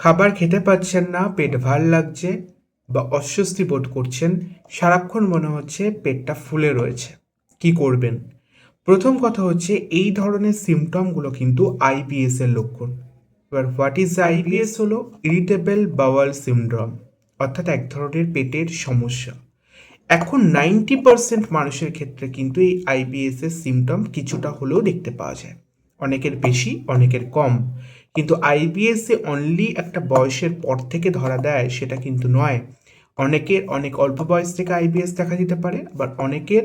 খাবার খেতে পাচ্ছেন না, পেট ভার লাগছে বা অস্বস্তি বোধ করছেন, সারাক্ষণ মনে হচ্ছে পেটটা ফুলে রয়েছে। কি করবেন? প্রথম কথা হচ্ছে এই ধরনের সিমটমগুলো কিন্তু আইবিএস এর লক্ষণ। এবার হোয়াট ইজ আইবিএস হলো? ইরিটেবল বাওয়াল সিন্ড্রোম অর্থাৎ এক ধরনের পেটের সমস্যা। এখন নাইনটি পার্সেন্ট মানুষের ক্ষেত্রে কিন্তু এই আইবিএস এর সিমটম কিছুটা হলেও দেখতে পাওয়া যায়। অনেকের বেশি, অনেকের কম। কিন্তু আইবিএস অনলি একটা বয়সের পর থেকে ধরা দেয় সেটা কিন্তু নয়। অনেকের অনেক অল্প বয়স থেকে আইবিএস দেখা দিতে পারে, আবার অনেকের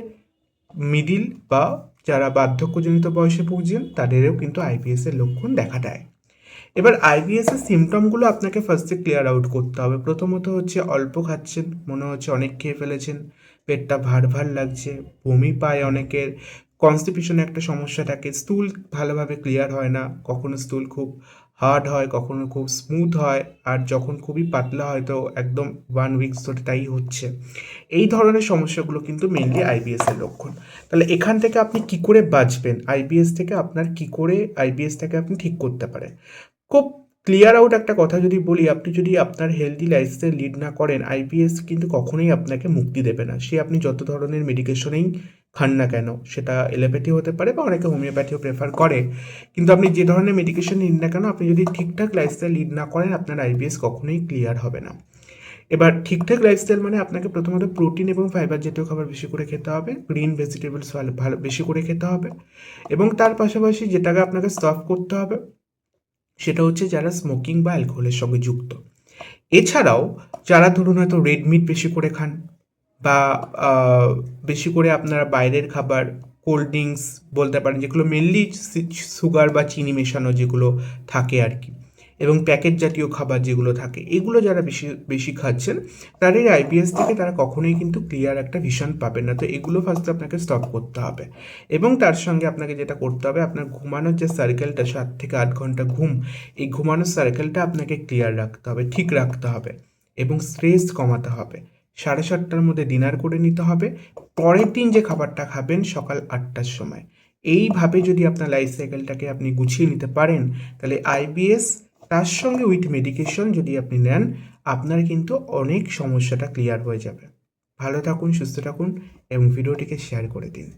মিডিল বা যারা বার্ধক্যজনিত বয়সে পৌঁছেন তাদেরও কিন্তু আইবিএস এর লক্ষণ দেখা দেয়। এবার আইবিএস এর সিমটমগুলো আপনাকে ফার্স্টে ক্লিয়ার আউট করতে হবে। প্রথমত হচ্ছে অল্প খাচ্ছেন, মনে হচ্ছে অনেক খেয়ে ফেলেছেন, পেটটা ভার ভার লাগছে, বমি পায় অনেকের কনস্টিপিউশনে একটা সমস্যা থাকে। স্টুল ভালোভাবে ক্লিয়ার হয় না। কখনো স্টুল খুব হার্ড হয়, কখনো খুব স্মুথ হয়, আর যখন খুবই পাতলা হয় তো একদম ওয়ান উইকস ধরে তাই হচ্ছে। এই ধরনের সমস্যাগুলো কিন্তু মেনলি আইবিএস এর লক্ষণ। তাহলে এখান থেকে আপনি কি করে বাঁচবেন? আইবিএস থেকে আপনার কি করে আইবিএসটাকে আপনি ঠিক করতে পারেন? খুব ক্লিয়ার আউট একটা কথা যদি বলি, আপনি যদি আপনার হেলদি লাইফস্টাইল লিড না করেন আইবিএস কিন্তু কখনোই আপনাকে মুক্তি দেবে না। সে আপনি যত ধরনের মেডিকেশনেই খান না কেন, সেটা এলোপ্যাথি হতে পারে বা অনেকে হোমিওপ্যাথিও প্রেফার করে। কিন্তু আপনি যে ধরনের মেডিকেশন নিন না কেন, আপনি যদি ঠিকঠাক লাইফস্টাইল লিড না করেন, আপনার আইবিএস কখনোই ক্লিয়ার হবে না। এবার ঠিকঠাক লাইফস্টাইল মানে আপনাকে প্রথমত প্রোটিন এবং ফাইবার জাতীয় খাবার বেশি করে খেতে হবে গ্রিন ভেজিটেবলস ভালো ভালো, বেশি করে খেতে হবে এবং তার পাশাপাশি যেটাকে আপনাকে স্টপ করতে হবে, সেটা হচ্ছে যারা স্মোকিং বা অ্যালকোহলের সঙ্গে যুক্ত। এছাড়াও যারা ধরুন হয়তো রেড মিট বেশি করে খান বা বেশি করে আপনারা বাইরের খাবার কোল্ড ড্রিঙ্কস বলতে পারেন, যেগুলো মেনলি সুগার বা চিনি মেশানো যেগুলো থাকে আর কি, এবং প্যাকেট জাতীয় খাবার যেগুলো থাকে, এগুলো যারা বেশি বেশি খাচ্ছেন তাদের আইবিএস থেকে তারা কখনোই কিন্তু ক্লিয়ার একটা ভিশন পাবেন না, তো এগুলো ফার্স্টে আপনাকে স্টপ করতে হবে, এবং তার সঙ্গে আপনাকে যেটা করতে হবে, আপনার ঘুমানোর যে সার্কেলটা সাত থেকে আট ঘণ্টা ঘুম, এই ঘুমানোর সার্কেলটা আপনাকে ক্লিয়ার রাখতে হবে, ঠিক রাখতে হবে, এবং স্ট্রেস কমাতে হবে সাড়ে সাতটার মধ্যে ডিনার করে নিতে হবে। পরের দিন যে খাবারটা খাবেন সকাল আটটার সময়। এইভাবে যদি আপনার লাইফ সাইকেলটাকে আপনি গুছিয়ে নিতে পারেন, তাহলে আইবিএস তার সঙ্গে উইথ মেডিকেশন যদি আপনি নেন, আপনার কিন্তু অনেক সমস্যাটা ক্লিয়ার হয়ে যাবে। ভালো থাকুন, সুস্থ থাকুন এবং ভিডিওটিকে শেয়ার করে দিন।